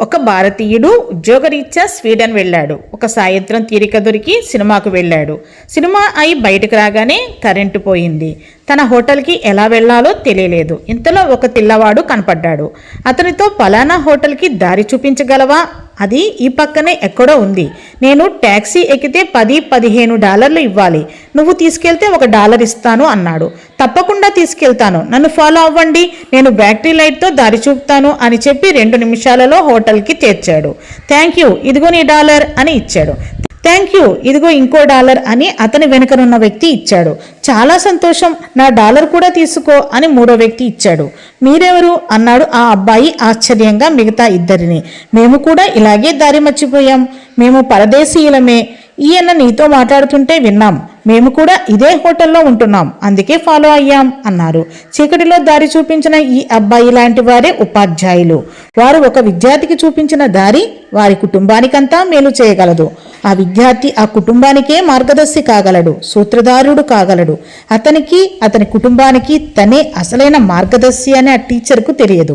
ఒక భారతీయుడు ఉద్యోగరీత్యా స్వీడన్ వెళ్ళాడు. ఒక సాయంత్రం తీరిక దొరికి సినిమాకు వెళ్ళాడు. సినిమా అయి బయటకు రాగానే కరెంటు పోయింది. తన హోటల్కి ఎలా వెళ్ళాలో తెలియలేదు. ఇంతలో ఒక పిల్లవాడు కనపడ్డాడు. అతనితో పలానా హోటల్కి దారి చూపించగలవా? అది ఈ పక్కనే ఎక్కడో ఉంది. నేను ట్యాక్సీ ఎక్కితే పది పదిహేను డాలర్లు ఇవ్వాలి. నువ్వు తీసుకెళ్తే ఒక డాలర్ ఇస్తాను అన్నాడు. తప్పకుండా తీసుకెళ్తాను. నన్ను ఫాలో అవ్వండి. నేను బ్యాటరీ లైట్తో దారి చూపుతాను అని చెప్పి రెండు నిమిషాలలో హోటల్కి చేర్చాడు. Thank you. ఇదిగో నీ డాలర్ అని ఇచ్చాడు. Thank you. ఇదిగో ఇంకో డాలర్ అని అతని వెనుకనున్న వ్యక్తి ఇచ్చాడు. చాలా సంతోషం నా డాలర్ కూడా తీసుకో అని మూడో వ్యక్తి ఇచ్చాడు. మీరెవరు? అన్నాడు ఆ అబ్బాయి ఆశ్చర్యంగా మిగతా ఇద్దరిని. మేము కూడా ఇలాగే దారి మర్చిపోయాం. మేము పరదేశీయులమే. ఈయన నీతో మాట్లాడుతుంటే విన్నాం. మేము కూడా ఇదే హోటల్లో ఉంటున్నాం అందుకే ఫాలో అయ్యాం అన్నారు. చీకటిలో దారి చూపించిన ఈ అబ్బాయి లాంటి వారే ఉపాధ్యాయులు. వారు ఒక విద్యార్థికి చూపించిన దారి వారి కుటుంబానికంతా మేలు చేయగలదు. ఆ విద్యార్థి ఆ కుటుంబానికే మార్గదర్శి కాగలడు సూత్రధారుడు కాగలడు. అతనికి అతని కుటుంబానికి తనే అసలైన మార్గదర్శి అని ఆ టీచర్కు తెలియదు.